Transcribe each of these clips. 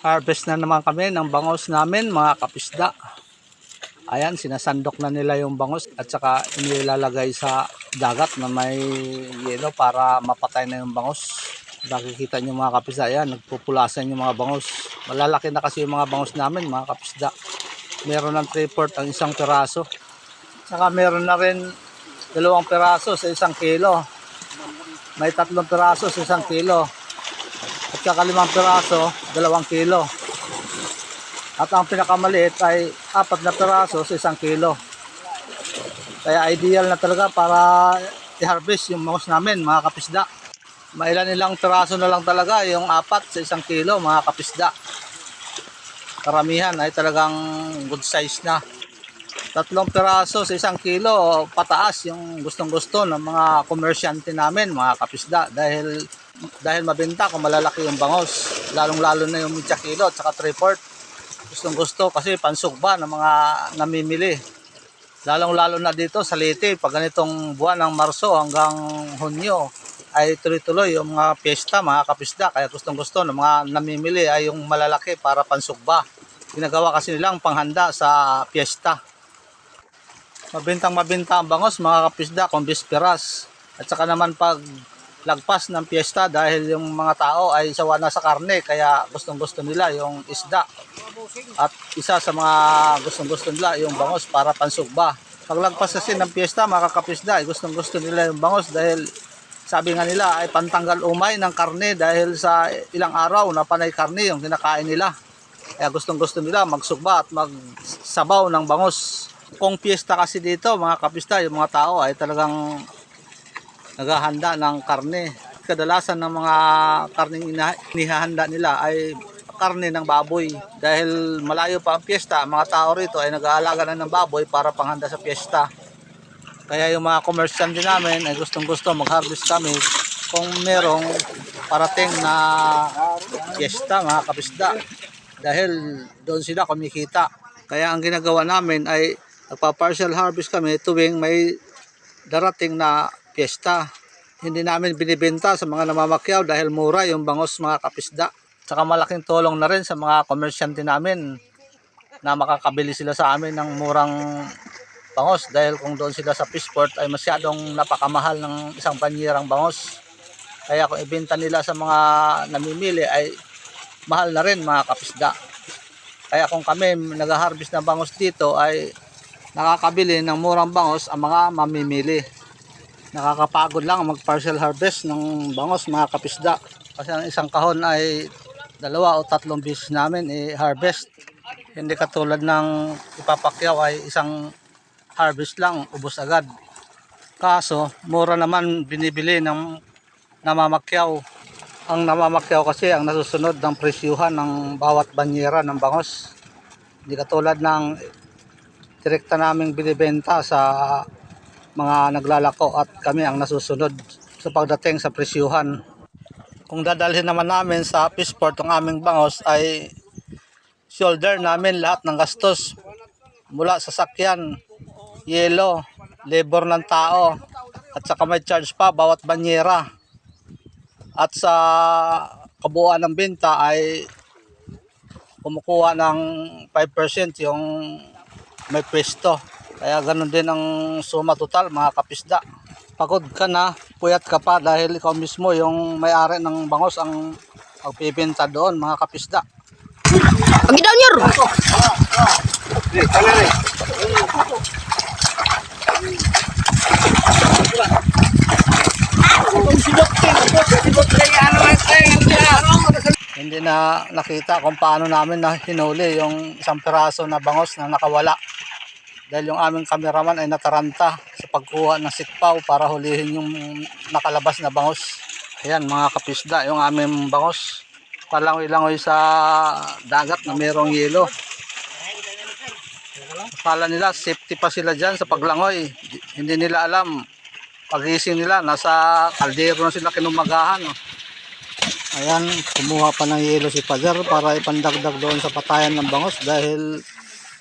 Harvest na naman kami ng bangos namin mga kapisda. Ayan, sinasandok na nila yung bangos at saka inilalagay sa dagat na may yelo para mapatay na yung bangos. Nakikita nyo mga kapisda, ayan, nagpupulasan yung mga bangos. Malalaki na kasi yung mga bangos namin mga kapisda. Meron ng 3 port ang isang piraso. Saka meron na rin dalawang piraso sa isang kilo. May tatlong piraso sa isang kilo. At saka limang piraso, dalawang kilo. At ang pinakamaliit ay apat na piraso sa isang kilo. Kaya ideal na talaga para i-harvest yung mangos namin, mga kapisda. Mailan nilang piraso na lang talaga yung apat sa isang kilo, mga kapisda. Karamihan ay talagang good size na. Tatlong piraso sa isang kilo, pataas yung gustong gusto ng mga komersyante namin, mga kapisda. Dahil dahil mabenta kung malalaki yung bangos. Lalong-lalo na yung midya kilo at saka 3 port. Gustong gusto kasi pansugba ng mga namimili. Lalong-lalo na dito sa Leyte, pag ganitong buwan ng Marso hanggang Hunyo, ay tuloy-tuloy yung mga piyesta, mga kapisda. Kaya gustong gusto ng mga namimili ay yung malalaki para pansugba. Ginagawa kasi nilang panghanda sa piyesta. Mabintang mabinta ang bangos mga kapisda kung bisperas. At saka naman pag lagpas ng piyesta dahil yung mga tao ay sawa na sa karne kaya gustong gusto nila yung isda. At isa sa mga gustong gusto nila yung bangos para pansugba. Paglagpas kasi ng piyesta mga kapisda ay gustong gusto nila yung bangos dahil sabi nga nila ay pantanggal umay ng karne dahil sa ilang araw na panay karne yung kinakain nila. Kaya gustong gusto nila magsugba at magsabaw ng bangos. Kung piyesta kasi dito mga kapista, yung mga tao ay talagang naghahanda ng karne. Kadalasan ng mga karneng inihahanda nila ay karne ng baboy. Dahil malayo pa ang piyesta, mga tao rito ay nag-aalaga na ng baboy para panghanda sa piyesta. Kaya yung mga komersyante namin ay gustong gusto mag-harvest kami kung merong parating na piyesta mga kapisda. Dahil doon sila kumikita. Kaya ang ginagawa namin ay nagpa-partial harvest kami tuwing may darating na piyesta. Hindi namin binibenta sa mga namamakyaw dahil mura yung bangos mga kapisda. Tsaka malaking tulong na rin sa mga komersyante namin na makakabili sila sa amin ng murang bangos dahil kung doon sila sa fishport ay masyadong napakamahal ng isang banyerang bangos. Kaya kung ibenta nila sa mga namimili ay mahal na rin mga kapisda. Kaya kung kami nag-harvest ng bangos dito ay nakakabili ng murang bangos ang mga mamimili. Nakakapagod lang mag-partial harvest ng bangos mga kapisda. Kasi ang isang kahon ay dalawa o tatlong beses namin i-harvest. Hindi katulad ng ipapakyaw ay isang harvest lang, ubos agad. Kaso, mura naman binibili ng namamakyaw. Ang namamakyaw kasi ang nasusunod ng presyuhan ng bawat banyera ng bangos. Hindi katulad ng direkta naming binibenta sa mga naglalako at kami ang nasusunod sa pagdating sa presyuhan. Kung dadalhin naman namin sa fishport ang aming bangos ay shoulder namin lahat ng gastos mula sa sakyan, yelo, labor ng tao at saka may charge pa bawat banyera. At sa kabuuan ng benta ay kumukuha ng 5% yung may pwesto. Kaya ganun din ang suma total mga kapisda. Pagod ka na, puyat ka pa dahil ikaw mismo yung may-ari ng bangos ang magpipinta doon mga kapisda. Pagi daw nyor. Hindi na nakita kung paano namin na hinuli yung isang piraso na bangos na nakawala. Dahil yung aming kameraman ay nataranta sa pagkuha ng sikpaw para hulihin yung nakalabas na bangos. Ayan mga kapisda, yung aming bangos. Palangoy-langoy sa dagat na mayroong yelo. Akala nila safety pa sila dyan sa paglangoy. Hindi nila alam. Pagising nila, nasa kaldero na sila kinumagahan. Oh. Ayan, kumuha pa ng yelo si Pader para ipandagdag doon sa patayan ng bangos dahil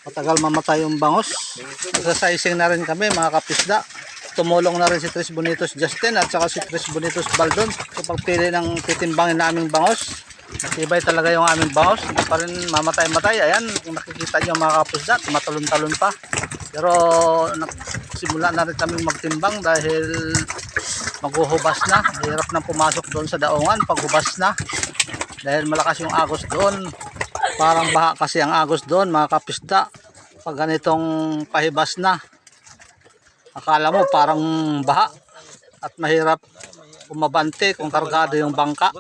matagal mamatay yung bangos. Nagsasizing na rin kami mga kapisda. Tumulong na rin si Tris Bonitos Justin at saka si Tris Bonitos Baldon sa pagpili ng titimbangin naming bangos. Matibay talaga yung aming bangos. Hindi pa rin mamatay-matay. Ayan, kung nakikita nyo mga kapusda, tumatalon-talon pa. Pero nagsimula na rin kami magtimbang dahil maghuhubas na. Hirap nang pumasok doon sa daungan paghubas na. Dahil malakas yung agos doon. Parang baha kasi ang agos doon mga kapisda. Pag ganitong pahibas na. Akala mo parang baha. At mahirap umabante kung kargado yung bangka.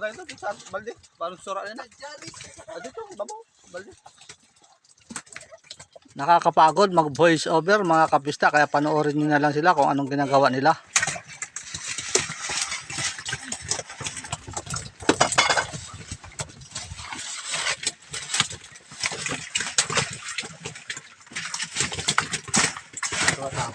Nakakapagod mag voice over mga kapista kaya panoorin nyo na lang sila kung anong ginagawa nila.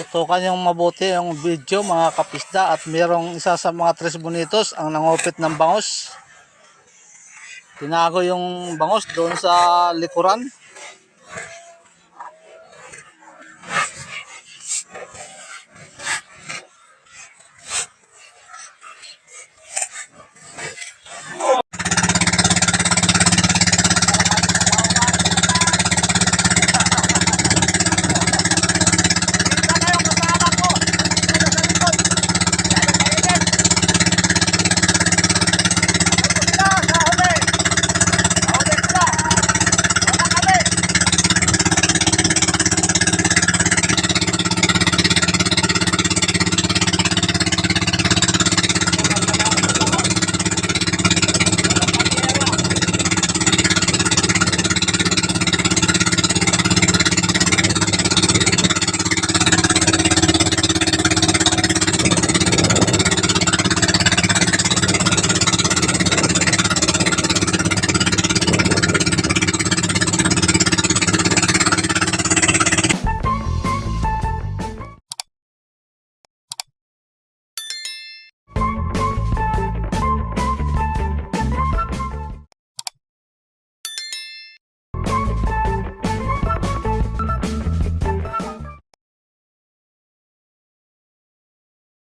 Tutukan yung mabuti yung video mga kapisda at merong isa sa mga tres bonitos ang nangupit ng bangos. Tinago yung bangos doon sa likuran.